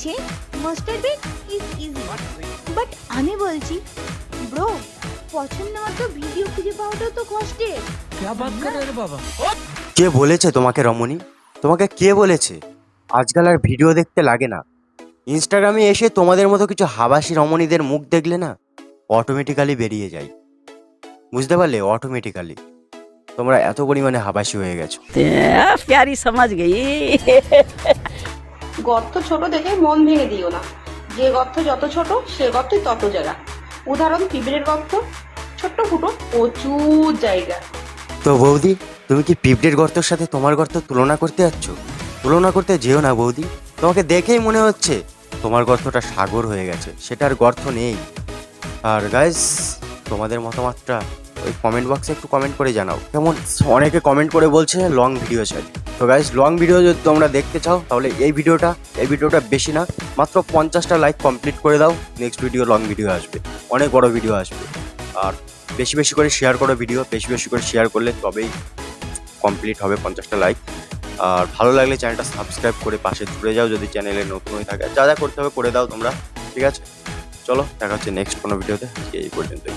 বলছে master bet is easy but আমি বলছি ব্রো পছন্দ মতো ভিডিও খুঁজে পাওয়াটাও তো কষ্টের। হ্যাঁ। কে বলেছে তোমাকে রমণী? তোমাকে কে বলেছে? আজকাল আর ভিডিও দেখতে লাগে না। ইনস্টাগ্রামে এসে তোমাদের মতো কিছু হাবাসি রমণীদের মুখ দেখলে না অটোমেটিক্যালি বেরিয়ে যাই বুঝতে পারলে? অটোমেটিক্যালি তোমরা এত পরিমাণে হাবাসি হয়ে গেছো। সমাজ গেই। গর্ত ছোট দেখে মন ভেঙে দিও না। যে গর্ত যত ছোট সে গর্তই তত জায়গা। উদাহরণ পিঁপড়ের গর্ত। ছোট্ট ফুটো প্রচুর জায়গা। তো বৌদি তুমি কি পিঁপড়ের গর্তের সাথে তোমার গর্ত তুলনা করতে যাচ্ছ? তুলনা করতে যেও না বৌদি। তোমাকে দেখেই মনে হচ্ছে তোমার গর্তটা সাগর হয়ে গেছে। সেটার গর্ত নেই। আর গাইস তোমাদের মতামতটা ওই কমেন্ট বক্সে একটু কমেন্ট করে জানাও। কেমন? অনেকে কমেন্ট করে বলছে লং ভিডিও চাই তো গাইস লং ভিডিও যদি তোমরা দেখতে চাও, তাহলে এই ভিডিওটা এই ভিডিওটা বেশি না, মাত্র পঞ্চাশটা লাইক কমপ্লিট করে দাও। নেক্সট ভিডিও লং ভিডিও আসবে। অনেক বড় ভিডিও আসবে। আর বেশি বেশি করে শেয়ার করো ভিডিও বেশি বেশি করে শেয়ার করলে তবেই কমপ্লিট হবে পঞ্চাশটা লাইক আর ভালো লাগলে চ্যানেলটা সাবস্ক্রাইব করে পাশে জুড়ে যাও যদি চ্যানেলে নতুন হয়ে থাকে। যা যা করতে হবে, করে দাও তোমরা। ঠিক আছে? চলো, দেখা হচ্ছে নেক্সট কোনো ভিডিওতে এই পর্যন্তই।